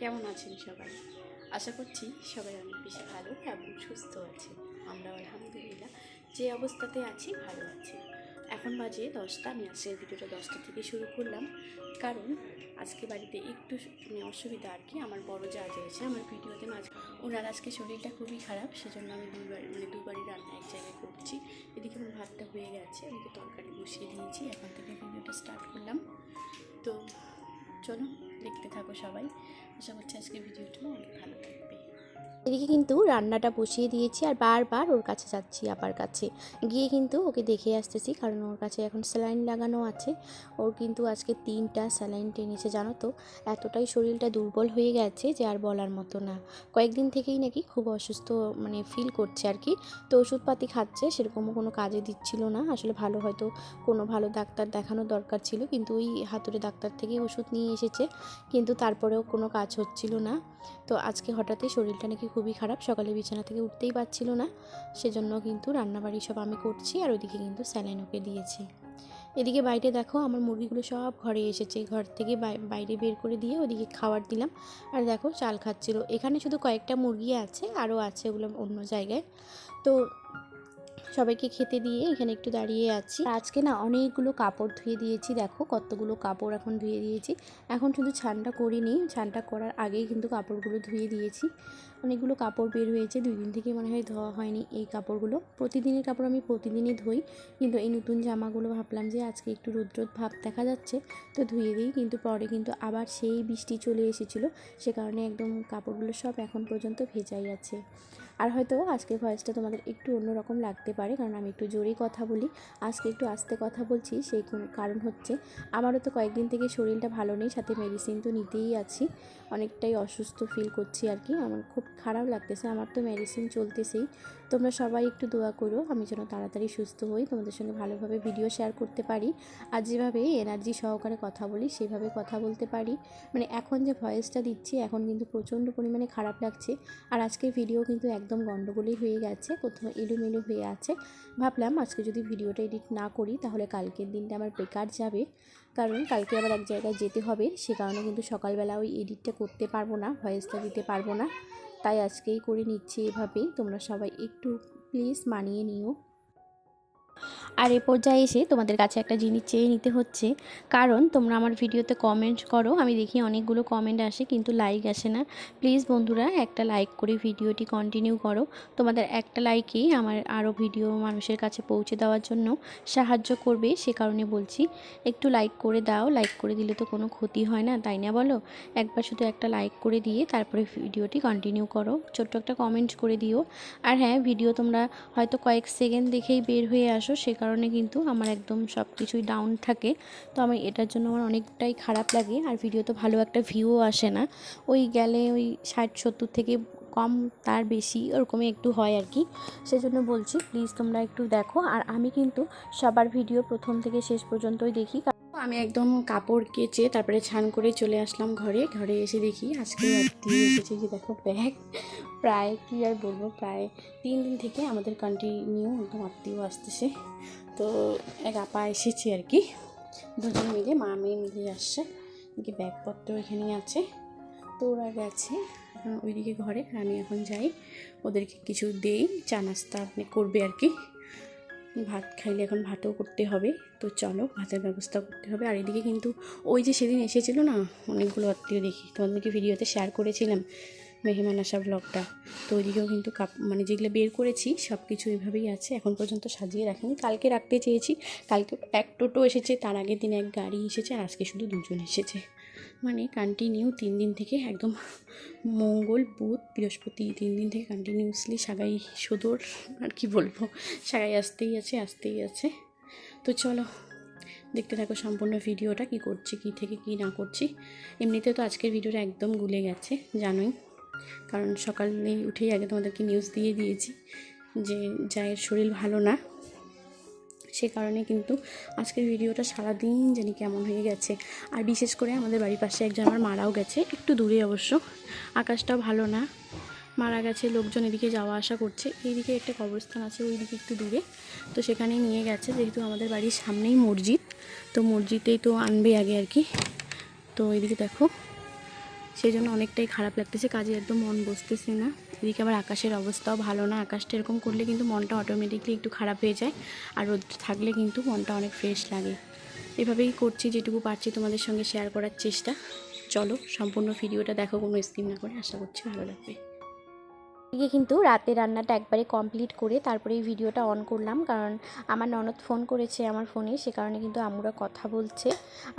কেমন আছেন সবাই? আশা করছি সবাই অনেক বেশি ভালো এবং সুস্থ আছে আমরা আলহামদুলিল্লাহ। যে অবস্থাতে আছি, ভালো আছি। এখন বাজে দশটা, আমি আজকের ভিডিওটা দশটা থেকে শুরু করলাম। কারণ আজকে বাড়িতে একটু মানে অসুবিধা আর কি। আমার বড় যা রয়েছে আমার ভিডিওতে মাঝে ওনার আজকে শরীরটা খুবই খারাপ, সেজন্য আমি দুবার মানে দুবারই রান্না এক জায়গায় করছি। এদিকে আমার ভাতটা হয়ে গেছে এদিকে তরকারি বসিয়ে দিয়েছি, এখন থেকে ভিডিওটা স্টার্ট করলাম। তো চলো, দেখতে থাকো সবাই। আশা করছি আজকে ভিডিওটা অনেক ভালো লাগবে এদিকে কিন্তু রান্নাটা বসিয়ে দিয়েছি আর বারবার ওর কাছে যাচ্ছি আপার কাছে। গিয়ে কিন্তু ওকে দেখে আসতেছি কারণ ওর কাছে এখন স্যালাইন লাগানো আছে। ওর কিন্তু আজকে তিনটা স্যালাইন টেনেছে, জানো তো? এতটাই শরীরটা দুর্বল হয়ে গেছে যে আর বলার মতো না। কয়েকদিন থেকেই নাকি খুব অসুস্থ মানে ফিল করছে আর কি। তো ওষুধপাতি খাচ্ছে, সেরকমও কোনো কাজে দিচ্ছিল না। আসলে ভালো হয়তো কোনো ভালো ডাক্তার দেখানোর দরকার ছিল, কিন্তু ওই হাতুড়ে ডাক্তার থেকে ওষুধ নিয়ে এসেছে। কিন্তু তারপরেও কোনো কাজ হচ্ছিল না। তো আজকে হঠাৎই শরীরটা নাকি খুবই খারাপ। সকালে বিছানা থেকে উঠতেই পারছিল না। সেজন্য কিন্তু রান্নাবাড়ি সব আমি করছি আর ওইদিকে কিন্তু স্যালাইন ওকে দিয়েছি। এদিকে বাইরে দেখো আমার মুরগিগুলো সব ঘরে এসেছে। ঘর থেকে বাইরে বের করে দিয়ে ওদিকে খাবার দিলাম। আর দেখো চাল খাচ্ছিল। এখানে শুধু কয়েকটা মুরগি আছে আরও আছে ওগুলো অন্য জায়গায়। তো সবাইকে খেতে দিয়ে এখানে একটু দাঁড়িয়ে আছি। আজকে না অনেকগুলো কাপড় ধুয়ে দিয়েছি। দেখো কতগুলো কাপড় এখন ধুয়ে দিয়েছি। এখন শুধু ছানটা করিনি। ছানটা করার আগেই কিন্তু কাপড়গুলো ধুয়ে দিয়েছি। অনেকগুলো কাপড় বের হয়েছে। দুই দিন থেকে মনে হয় ধোয়া হয়নি এই কাপড়গুলো। প্রতিদিনের কাপড় আমি প্রতিদিনই ধুই। কিন্তু এই নতুন জামাগুলো ভাবলাম যে আজকে একটু রোদ রোদ ভাব দেখা যাচ্ছে, তো ধুয়ে দিই। কিন্তু পরে কিন্তু আবার সেই বৃষ্টি চলে এসেছিল, সে কারণে একদম কাপড়গুলো সব এখন পর্যন্ত ভেজাই আছে। আর হয়তো আজকে ভয়েসটা তোমাদের একটু অন্যরকম লাগতে পারে, কারণ আমি একটু জোরেই কথা বলি। আজকে একটু আস্তে কথা বলছি, সেই কারণ হচ্ছে। আমারও তো কয়েকদিন থেকে শরীরটা ভালো নেই, সাথে মেডিসিন তো নিতেই আছি। অনেকটাই অসুস্থ ফিল করছি আর কি। আমার খুব খারাপ লাগতেছে, আমার তো মেডিসিন চলতেছেই। তোমরা সবাই একটু দোয়া করো, আমি যেন তাড়াতাড়ি সুস্থ হই, তোমাদের সঙ্গে ভালোভাবে ভিডিও শেয়ার করতে পারি। আর যেভাবে এনার্জি সহকারে কথা বলি, সেভাবে কথা বলতে পারি। মানে এখন যে ভয়েসটা দিচ্ছি, এখন কিন্তু প্রচণ্ড পরিমাণে খারাপ লাগছে। আর আজকের ভিডিও কিন্তু একদম গণ্ডগোলই হয়ে গেছে কোথাও এলোমেলো হয়ে আছে। ভাবলাম আজকে যদি ভিডিওটা এডিট না করি, তাহলে কালকের দিনটা আমার বেকার যাবে। কারণ কালকে আবার এক জায়গায় যেতে হবে, সে কারণে কিন্তু সকালবেলা ওই এডিটটা করতে পারব না ভয়েসটা দিতে পারব না। তাই আজকেই করে নিচ্ছি এভাবেই। তোমরা সবাই একটু প্লিজ মানিয়ে নিও। আর এ পর্যায়ে এসে তোমাদের কাছে একটা জিনিস চেয়ে নিতে হচ্ছে। কারণ তোমরা আমার ভিডিওতে কমেন্ট করো, আমি দেখি অনেকগুলো কমেন্ট আসে কিন্তু লাইক আসে না। প্লিজ বন্ধুরা, একটা লাইক করে ভিডিওটি কন্টিনিউ করো। তোমাদের একটা লাইকই আমার আরও ভিডিও মানুষের কাছে পৌঁছে দেওয়ার জন্য সাহায্য করবে, সে কারণে বলছি। একটু লাইক করে দাও লাইক করে দিলে তো কোনো ক্ষতি হয় না, তাই না বলো? একবার শুধু একটা লাইক করে দিয়ে তারপরে ভিডিওটি কন্টিনিউ করো। ছোট্ট একটা কমেন্ট করে দিও। আর হ্যাঁ ভিডিও তোমরা হয়তো কয়েক সেকেন্ড দেখেই বের হয়ে আসো, সে কারণে কিন্তু আমার একদম সব কিছুই ডাউন থাকে। তো আমি এটার জন্য আমার অনেকটাই খারাপ লাগে। আর ভিডিও তো ভালো একটা ভিউও আসে না। ওই গেলে ওই ষাট, সত্তর থেকে কম তার বেশি ওরকমই একটু হয় আর কি। সেজন্য বলছি প্লিজ তোমরা একটু দেখো। আর আমি কিন্তু সবার ভিডিও প্রথম থেকে শেষ পর্যন্তই দেখি। আমি একদম কাপড় কেচে তারপরে ছান করে চলে আসলাম ঘরে। ঘরে এসে দেখি আজকে দিয়ে এসেছে যে দেখো ব্যাগ প্রায়, কী আর বলব, প্রায় তিন দিন থেকে আমাদের কন্টিনিউ একদম আত্মীয় আসতেছে। তো এক আপা এসেছি আর কি। দুজন মিলে, মা, মেয়ে মিলে আসছে। এদিকে ব্যাগপত্র এখানেই আছে। তো ওরা গেছে ওইদিকে ঘরে। আমি এখন যাই, ওদেরকে কিছু দেই, চা নাস্তা আপনি করবে আর কি। ভাত খাইলে এখন ভাতও করতে হবে। তো চলো, ভাতের ব্যবস্থা করতে হবে। আর এদিকে কিন্তু ওই যে সেদিন এসেছিল না, অনেকগুলো আত্মীয় দেখি। তোমাদেরকে ভিডিওতে শেয়ার করেছিলাম। মেহমান আসা ব্লগটা তো ওইদিকেও কিন্তু কাপ মানে যেগুলো বের করেছি সব কিছু এভাবেই আছে। এখন পর্যন্ত সাজিয়ে রাখিনি। কালকে রাখতে চেয়েছি। কালকে এক টোটো এসেছে, তার আগের দিন এক গাড়ি এসেছে, আর আজকে শুধু দুজন এসেছে। মানে কন্টিনিউ তিন দিন থেকে একদম মঙ্গল, বুধ, বৃহস্পতি তিন দিন থেকে কন্টিনিউসলি সাগাই সদর, আর কি বলব? সাগাই আসতেই আছে আসতেই আছে। তো চলো, দেখতে থাকো সম্পূর্ণ ভিডিওটা, কি করছি, কি থেকে, কি না করছি। এমনিতে তো আজকের ভিডিওটা একদম গুলে গেছে, জানোই। কারণ সকালে উঠেই আগে তোমাদেরকে নিউজ দিয়ে দিয়েছি যে জায়ের শরীর ভালো না। সে কারণে কিন্তু আজকের ভিডিওটা সারাদিন জানি কেমন হয়ে গেছে। আর বিশেষ করে আমাদের বাড়ির পাশে একজন আমার মারাও গেছে, একটু দূরে অবশ্য। আকাশটাও ভালো না। মারা গেছে, লোকজন এদিকে যাওয়া আসা করছে। এইদিকে একটা কবরস্থান আছে, ওইদিকে একটু দূরে। তো সেখানেই নিয়ে গেছে, যেহেতু আমাদের বাড়ির সামনেই মসজিদ, তো মসজিদেই তো আনবে আগে আর কি। তো এইদিকে দেখো। সেই জন্য অনেকটাই খারাপ লাগতেছে, কাজে একদম মন বসতেছে না। এদিকে আবার আকাশের অবস্থাও ভালো না, আকাশটা এরকম করলে কিন্তু মনটা অটোমেটিকলি একটু খারাপ হয়ে যায়, আর রোদ থাকলে কিন্তু মনটা অনেক ফ্রেশ লাগে। এভাবেই করছি, যেটুকু পারছি তোমাদের সঙ্গে শেয়ার করার চেষ্টা। চলো, সম্পূর্ণ ভিডিওটা দেখো, কোনো স্কিম না করে, আশা করছি ভালো লাগবে। এদিকে কিন্তু রাতে রান্নাটা একবারে কমপ্লিট করে তারপরে এই ভিডিওটা অন করলাম। কারণ আমার ননদ ফোন করেছে আমার ফোনে সে কারণে কিন্তু আম্মুরা কথা বলছে।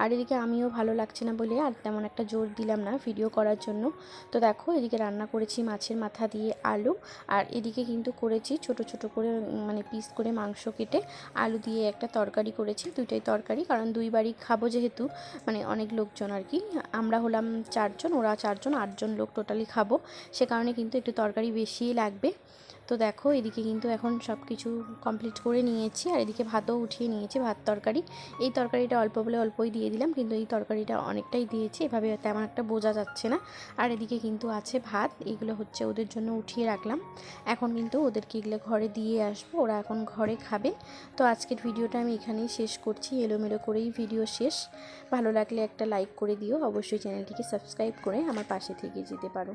আর এদিকে আমিও ভালো লাগছে না বলে আর তেমন একটা জোর দিলাম না ভিডিও করার জন্য। তো দেখো, এদিকে রান্না করেছি মাছের মাথা দিয়ে আলু। আর এদিকে কিন্তু করেছি ছোট ছোট করে মানে পিস করে মাংস কেটে আলু দিয়ে একটা তরকারি করেছি। দুইটাই তরকারি, কারণ দুই বাড়ি খাব যেহেতু মানে অনেক লোকজন আর কি। আমরা হলাম চারজন, ওরা চারজন, আটজন লোক টোটালি খাব। সে কারণে কিন্তু একটু তরকারি বেশিই লাগবে। তো দেখো, এদিকে কিন্তু এখন সব কিছু কমপ্লিট করে নিয়েছি। আর এদিকে ভাতও উঠিয়ে নিয়েছি, ভাত তরকারি। এই তরকারিটা অল্প বলে অল্পই দিয়ে দিলাম, কিন্তু এই তরকারিটা অনেকটাই দিয়েছি। এভাবে তেমন একটা বোঝা যাচ্ছে না। আর এদিকে কিন্তু আছে ভাত, এগুলো হচ্ছে ওদের জন্য উঠিয়ে রাখলাম। এখন কিন্তু ওদেরকে এগুলো ঘরে দিয়ে আসব, ওরা এখন ঘরে খাবে। তো আজকের ভিডিওটা আমি এখানেই শেষ করছি। এলোমেলো করেই ভিডিও শেষ। ভালো লাগলে একটা লাইক করে দিও। অবশ্যই চ্যানেলটিকে সাবস্ক্রাইব করে আমার পাশে থেকে যেতে পারো।